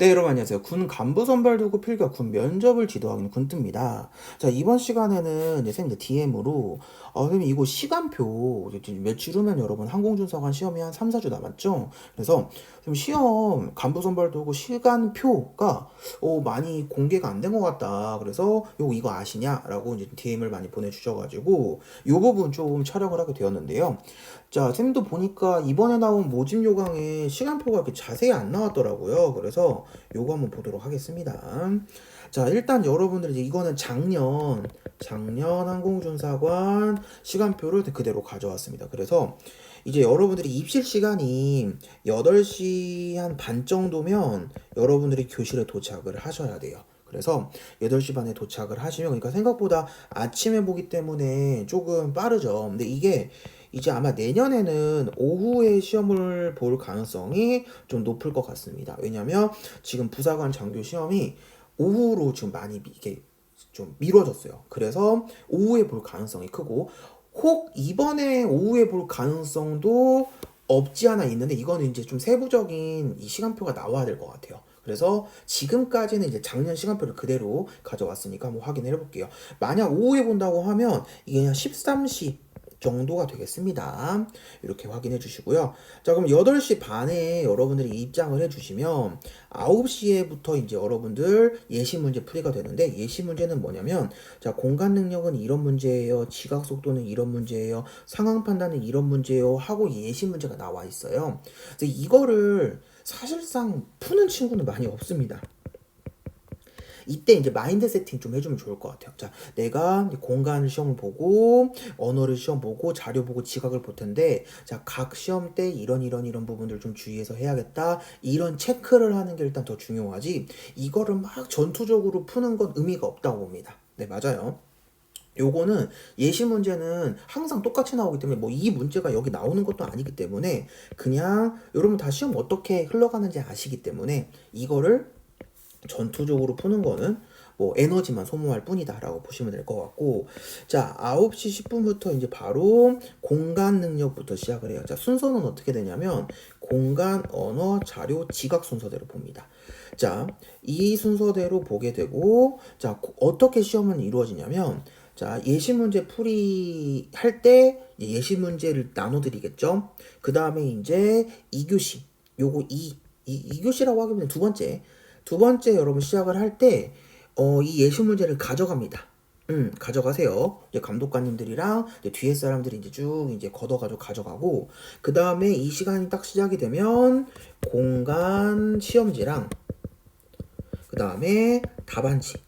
네, 여러분 안녕하세요. 군 간부 선발 도구 필격 군 면접을 지도하는 군뜨입니다. 자, 이번 시간에는 이제 쌤 이제 DM으로 어, 선생님 이거 시간표 며칠 후면 여러분 항공준사관 시험이 한 3, 4주 남았죠? 그래서 지금 시험 간부 선발 도구 시간표가 어, 많이 공개가 안 된 것 같다. 그래서 요거 이거 아시냐라고 이제 DM을 많이 보내 주셔 가지고 요 부분 좀 촬영을 하게 되었는데요. 자, 쌤도 보니까 이번에 나온 모집 요강에 시간표가 이렇게 자세히 안 나왔더라고요. 그래서 요거 한번 보도록 하겠습니다. 자, 일단 여러분들 이제 이거는 작년, 작년 항공준사관 시간표를 그대로 가져왔습니다. 그래서 이제 여러분들이 입실 시간이 8시 한 반 정도면 여러분들이 교실에 도착을 하셔야 돼요. 그래서 8시 반에 도착을 하시면 그러니까 생각보다 아침에 보기 때문에 조금 빠르죠. 근데 이게 이제 아마 내년에는 오후에 시험을 볼 가능성이 좀 높을 것 같습니다. 왜냐면 지금 부사관 장교 시험이 오후로 지금 많이 이게 좀 미뤄졌어요. 그래서 오후에 볼 가능성이 크고 혹 이번에 오후에 볼 가능성도 없지 않아 있는데 이거는 이제 좀 세부적인 이 시간표가 나와야 될 것 같아요. 그래서 지금까지는 이제 작년 시간표를 그대로 가져왔으니까 한번 확인해 볼게요. 만약 오후에 본다고 하면 이게 그냥 13시 정도가 되겠습니다. 이렇게 확인해 주시고요. 자, 그럼 8시 반에 여러분들이 입장을 해 주시면 9시에부터 이제 여러분들 예시 문제 풀이가 되는데 예시 문제는 뭐냐면 자, 공간 능력은 이런 문제예요. 지각 속도는 이런 문제예요. 상황 판단은 이런 문제예요. 하고 예시 문제가 나와 있어요. 그래서 이거를 사실상 푸는 친구는 많이 없습니다. 이때 이제 마인드 세팅 좀 해주면 좋을 것 같아요. 자, 내가 공간 시험을 보고 언어를 시험 보고 자료 보고 지각을 볼 텐데, 자, 각 시험 때 이런 이런 이런 부분들 좀 주의해서 해야겠다. 이런 체크를 하는 게 일단 더 중요하지. 이거를 막 전투적으로 푸는 건 의미가 없다고 봅니다. 네, 맞아요. 요거는 예시 문제는 항상 똑같이 나오기 때문에 뭐 이 문제가 여기 나오는 것도 아니기 때문에 그냥 여러분 다 시험 어떻게 흘러가는지 아시기 때문에 이거를 전투적으로 푸는 거는 뭐 에너지만 소모할 뿐이다라고 보시면 될 것 같고 자 9시 10분부터 이제 바로 공간 능력부터 시작을 해요. 자 순서는 어떻게 되냐면 공간, 언어, 자료, 지각 순서대로 봅니다. 자 이 순서대로 보게 되고 자 어떻게 시험은 이루어지냐면 자 예시 문제 풀이 할 때 예시 문제를 나눠드리겠죠. 그 다음에 이제 2교시 요거 2 이, 2교시라고 하기보다 두 번째 두 번째 여러분 시작을 할 때, 어, 이 예시 문제를 가져갑니다. 음, 가져가세요. 이제 감독관님들이랑 이제 뒤에 사람들이 이제 쭉 이제 걷어가지고 가져가고, 그 다음에 이 시간이 딱 시작이 되면 공간 시험지랑, 그 다음에 답안지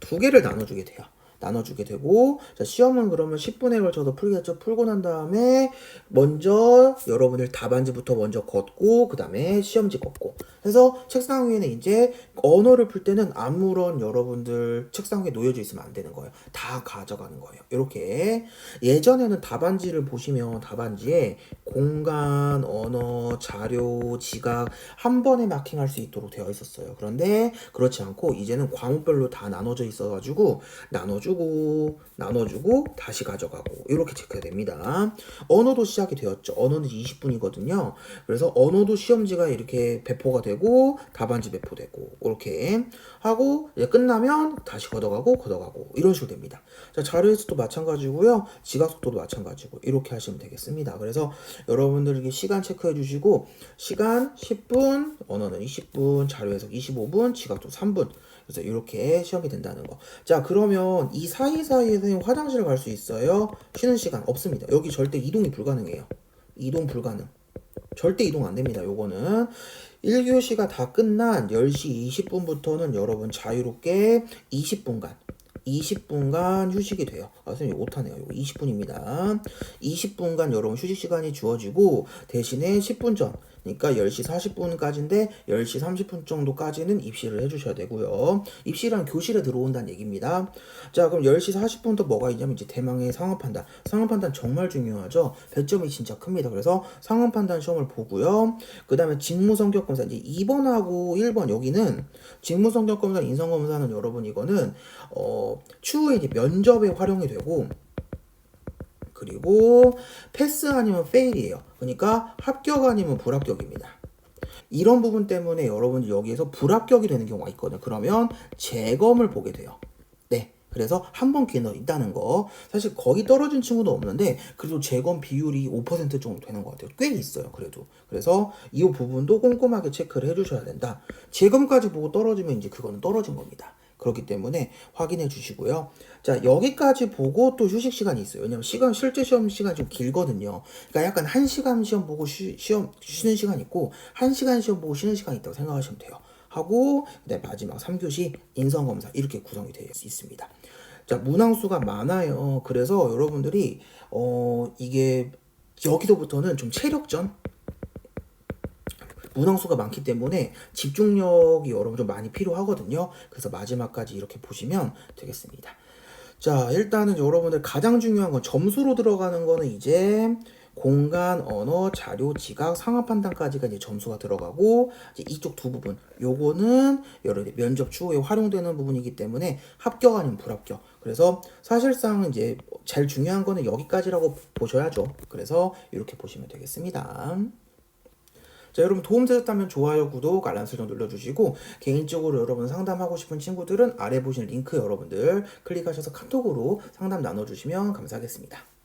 두 개를 나눠주게 돼요. 나눠주게 되고 자, 시험은 그러면 10분에 걸쳐서 풀겠죠. 풀고 난 다음에 먼저 여러분들 답안지부터 먼저 걷고 그 다음에 시험지 걷고 해서 책상 위에는 이제 언어를 풀 때는 아무런 여러분들 책상 위에 놓여져 있으면 안 되는 거예요. 다 가져가는 거예요. 이렇게 예전에는 답안지를 보시면 답안지에 공간, 언어, 자료, 지각 한 번에 마킹할 수 있도록 되어 있었어요. 그런데 그렇지 않고 이제는 과목별로 다 나눠져 있어가지고 나눠주 고 나눠주고 다시 가져가고 이렇게 체크가 됩니다. 언어도 시작이 되었죠. 언어는 20분이거든요. 그래서 언어도 시험지가 이렇게 배포가 되고 답안지 배포되고 이렇게 하고 이제 끝나면 다시 걷어가고 걷어가고 이런 식으로 됩니다. 자 자료에서도 마찬가지고요. 지각 속도도 마찬가지고 이렇게 하시면 되겠습니다. 그래서 여러분들 이게 시간 체크해 주시고 시간 10분, 언어는 20분, 자료 해석 25분, 지각도 3분. 그래서 이렇게 시험이 된다는 거. 자, 그러면 이 사이사이에 선생님 화장실 갈 수 있어요? 쉬는 시간 없습니다. 여기 절대 이동이 불가능해요. 이동 불가능. 절대 이동 안 됩니다. 요거는 1교시가 다 끝난 10시 20분부터는 여러분 자유롭게 20분간 20분간 휴식이 돼요. 아, 선생님 오타네요. 이거 20분입니다. 20분간 여러분 휴식 시간이 주어지고 대신에 10분 전 그러니까 10시 40분까지인데 10시 30분 정도까지는 입시를 해주셔야 되고요. 입시란 교실에 들어온다는 얘기입니다. 자, 그럼 10시 40분부터 뭐가 있냐면 이제 대망의 상황 판단. 상황 판단 정말 중요하죠. 배점이 진짜 큽니다. 그래서 상황 판단 시험을 보고요. 그 다음에 직무 성격 검사. 이제 2번하고 1번 여기는 직무 성격 검사, 인성 검사는 여러분 이거는 어, 추후에 이제 면접에 활용이 되고 그리고 패스 아니면 페일이에요. 그러니까 합격 아니면 불합격입니다. 이런 부분 때문에 여러분이 여기에서 불합격이 되는 경우가 있거든요. 그러면 재검을 보게 돼요. 네. 그래서 한 번 기회는 있다는 거. 사실 거의 떨어진 친구도 없는데 그래도 재검 비율이 5% 정도 되는 것 같아요. 꽤 있어요. 그래도. 그래서 이 부분도 꼼꼼하게 체크를 해주셔야 된다. 재검까지 보고 떨어지면 이제 그거는 떨어진 겁니다. 그렇기 때문에 확인해 주시고요. 자, 여기까지 보고 또 휴식 시간이 있어요. 왜냐면 시간, 실제 시험 시간이 좀 길거든요. 그러니까 약간 한 시간 시험 보고 쉬, 시험, 쉬는 시간 있고, 한 시간 시험 보고 쉬는 시간 있다고 생각하시면 돼요. 하고, 그다음에 마지막 3교시 인성검사 이렇게 구성이 되어 있습니다. 자, 문항수가 많아요. 그래서 여러분들이, 어, 이게, 여기서부터는 좀 체력전? 문항수가 많기 때문에 집중력이 여러분 좀 많이 필요하거든요. 그래서 마지막까지 이렇게 보시면 되겠습니다. 자, 일단은 여러분들 가장 중요한 건 점수로 들어가는 거는 이제 공간, 언어, 자료, 지각, 상황 판단까지가 이제 점수가 들어가고 이제 이쪽 두 부분 요거는 여러 면접 추후에 활용되는 부분이기 때문에 합격 아니면 불합격. 그래서 사실상 이제 제일 중요한 거는 여기까지라고 보셔야죠. 그래서 이렇게 보시면 되겠습니다. 자, 여러분 도움 되셨다면 좋아요, 구독, 알람 설정 눌러주시고 개인적으로 여러분 상담하고 싶은 친구들은 아래 보신 링크 여러분들 클릭하셔서 카톡으로 상담 나눠주시면 감사하겠습니다.